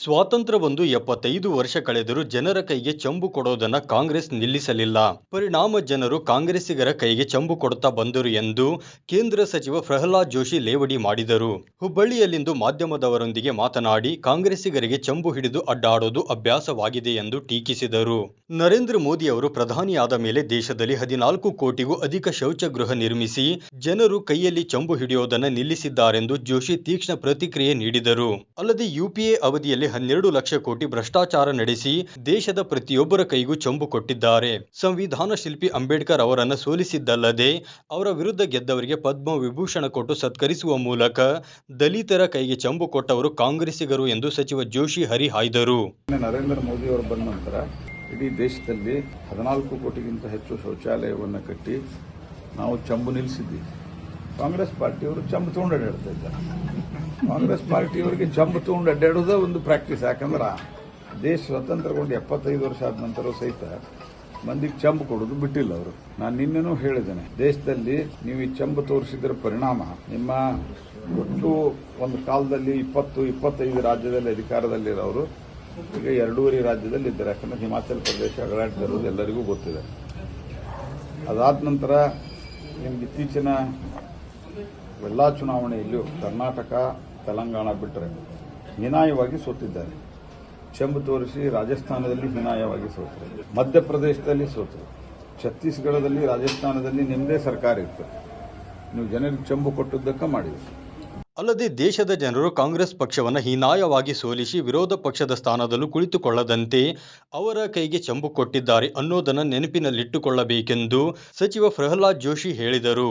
ಸ್ವಾತಂತ್ರ್ಯ ಬಂದು ಎಪ್ಪತ್ತೈದು ವರ್ಷ ಕಳೆದರೂ ಜನರ ಕೈಗೆ ಚಂಬು ಕೊಡೋದನ್ನ ಕಾಂಗ್ರೆಸ್ ನಿಲ್ಲಿಸಲಿಲ್ಲ. ಪರಿಣಾಮ ಜನರು ಕಾಂಗ್ರೆಸ್ಸಿಗರ ಕೈಗೆ ಚಂಬು ಕೊಡುತ್ತಾ ಬಂದರು ಎಂದು ಕೇಂದ್ರ ಸಚಿವ ಪ್ರಹ್ಲಾದ್ ಜೋಶಿ ಲೇವಡಿ ಮಾಡಿದರು. ಹುಬ್ಬಳ್ಳಿಯಲ್ಲಿಂದು ಮಾಧ್ಯಮದವರೊಂದಿಗೆ ಮಾತನಾಡಿ, ಕಾಂಗ್ರೆಸ್ಸಿಗರಿಗೆ ಚಂಬು ಹಿಡಿದು ಅಡ್ಡಾಡೋದು ಅಭ್ಯಾಸವಾಗಿದೆ ಎಂದು ಟೀಕಿಸಿದರು. ನರೇಂದ್ರ ಮೋದಿ ಅವರು ಪ್ರಧಾನಿಯಾದ ಮೇಲೆ ದೇಶದಲ್ಲಿ ಹದಿನಾಲ್ಕು ಕೋಟಿಗೂ ಅಧಿಕ ಶೌಚಗೃಹ ನಿರ್ಮಿಸಿ, ಜನರು ಕೈಯಲ್ಲಿ ಚಂಬು ಹಿಡಿಯೋದನ್ನು ನಿಲ್ಲಿಸಿದ್ದಾರೆಂದು ಜೋಶಿ ತೀಕ್ಷ್ಣ ಪ್ರತಿಕ್ರಿಯೆ ನೀಡಿದರು. ಅಲ್ಲದೆ ಯುಪಿಎ ಅವಧಿಯಲ್ಲಿ ಹನ್ನೆರಡು ಲಕ್ಷ ಕೋಟಿ ಭ್ರಷ್ಟಾಚಾರ ನಡೆಸಿ ದೇಶದ ಪ್ರತಿಯೊಬ್ಬರ ಕೈಗೂ ಚಂಬು ಕೊಟ್ಟಿದ್ದಾರೆ. ಸಂವಿಧಾನ ಶಿಲ್ಪಿ ಅಂಬೇಡ್ಕರ್ ಅವರನ್ನು ಸೋಲಿಸಿದ್ದಲ್ಲದೆ ಅವರ ವಿರುದ್ಧ ಗೆದ್ದವರಿಗೆ ಪದ್ಮ ವಿಭೂಷಣ ಕೊಟ್ಟು ಸತ್ಕರಿಸುವ ಮೂಲಕ ದಲಿತರ ಕೈಗೆ ಚಂಬು ಕೊಟ್ಟವರು ಕಾಂಗ್ರೆಸ್ಸಿಗರು ಎಂದು ಸಚಿವ ಜೋಶಿ ಹರಿಹಾಯ್ದರು. ನರೇಂದ್ರ ಮೋದಿ ಅವರು ಬಂದ ನಂತರ ಇಡೀ ದೇಶದಲ್ಲಿ ಹದಿನಾಲ್ಕು ಕೋಟಿಗಿಂತ ಹೆಚ್ಚು ಶೌಚಾಲಯವನ್ನು ಕಟ್ಟಿ ನಾವು ಚಂಬು ನಿಲ್ಲಿಸಿದ್ವಿ. ಕಾಂಗ್ರೆಸ್ ಪಾರ್ಟಿಯವರು ಚಂಬು ತಗೊಂಡು ಅಡ್ಡಾಡ್ತಾ ಇದ್ದಾರೆ. ಕಾಂಗ್ರೆಸ್ ಪಾರ್ಟಿಯವರಿಗೆ ಚಂಬು ತಗೊಂಡು ಅಡ್ಡಾಡೋದೇ ಒಂದು ಪ್ರಾಕ್ಟೀಸ್ ಯಾಕಂದ್ರೆ ದೇಶ ಸ್ವತಂತ್ರಗೊಂಡು ಎಪ್ಪತ್ತೈದು ವರ್ಷ ಆದ ನಂತರ ಸಹಿತ ಮಂದಿಗೆ ಚಂಬು ಕೊಡೋದು ಬಿಟ್ಟಿಲ್ಲ ಅವರು. ನಾನು ನಿನ್ನೆನೂ ಹೇಳಿದ್ದೇನೆ, ದೇಶದಲ್ಲಿ ನೀವು ಈ ಚಂಬು ತೋರಿಸಿದ್ರ ಪರಿಣಾಮ. ನಿಮ್ಮ ಒಟ್ಟು ಒಂದು ಕಾಲದಲ್ಲಿ ಇಪ್ಪತ್ತು, ಇಪ್ಪತ್ತೈದು ರಾಜ್ಯದಲ್ಲಿ ಅಧಿಕಾರದಲ್ಲಿರೋರು ಈಗ ಎರಡೂವರೆ ರಾಜ್ಯದಲ್ಲಿ ಇದ್ದಾರೆ. ಯಾಕಂದ್ರೆ ಹಿಮಾಚಲ ಪ್ರದೇಶ ಅಗಳಾಡ್ತಿರೋದು ಎಲ್ಲರಿಗೂ ಗೊತ್ತಿದೆ. ಅದಾದ ನಂತರ ನಿಮ್ಗೆ ಇತ್ತೀಚಿನ ಎಲ್ಲ ಚುನಾವಣೆಯಲ್ಲೂ ಕರ್ನಾಟಕ, ತೆಲಂಗಾಣ ಬಿಟ್ಟರೆ ಹೀನಾಯವಾಗಿ ಸೋತಿದ್ದಾರೆ. ಚೆಂಬು ತೋರಿಸಿ ರಾಜಸ್ಥಾನದಲ್ಲಿ ಹೀನಾಯವಾಗಿ ಸೋತರು. ಮಧ್ಯಪ್ರದೇಶದಲ್ಲಿ ಸೋತರು. ಛತ್ತೀಸ್ಗಢದಲ್ಲಿ, ರಾಜಸ್ಥಾನದಲ್ಲಿ ನಿಮ್ಮದೇ ಸರ್ಕಾರ ಇತ್ತು. ನೀವು ಜನರಿಗೆ ಚೆಂಬು ಕೊಟ್ಟದ್ದಕ್ಕೆ ಮಾಡಿದ್ರಿ ಅಲ್ಲದೆ ದೇಶದ ಜನರು ಕಾಂಗ್ರೆಸ್ ಪಕ್ಷವನ್ನು ಹೀನಾಯವಾಗಿ ಸೋಲಿಸಿ ವಿರೋಧ ಪಕ್ಷದ ಸ್ಥಾನದಲ್ಲೂ ಕುಳಿತುಕೊಳ್ಳದಂತೆ ಅವರ ಕೈಗೆ ಚಂಬು ಕೊಟ್ಟಿದ್ದಾರೆ ಅನ್ನೋದನ್ನು ನೆನಪಿನಲ್ಲಿಟ್ಟುಕೊಳ್ಳಬೇಕೆಂದು ಸಚಿವ ಪ್ರಹ್ಲಾದ್ ಜೋಶಿ ಹೇಳಿದರು.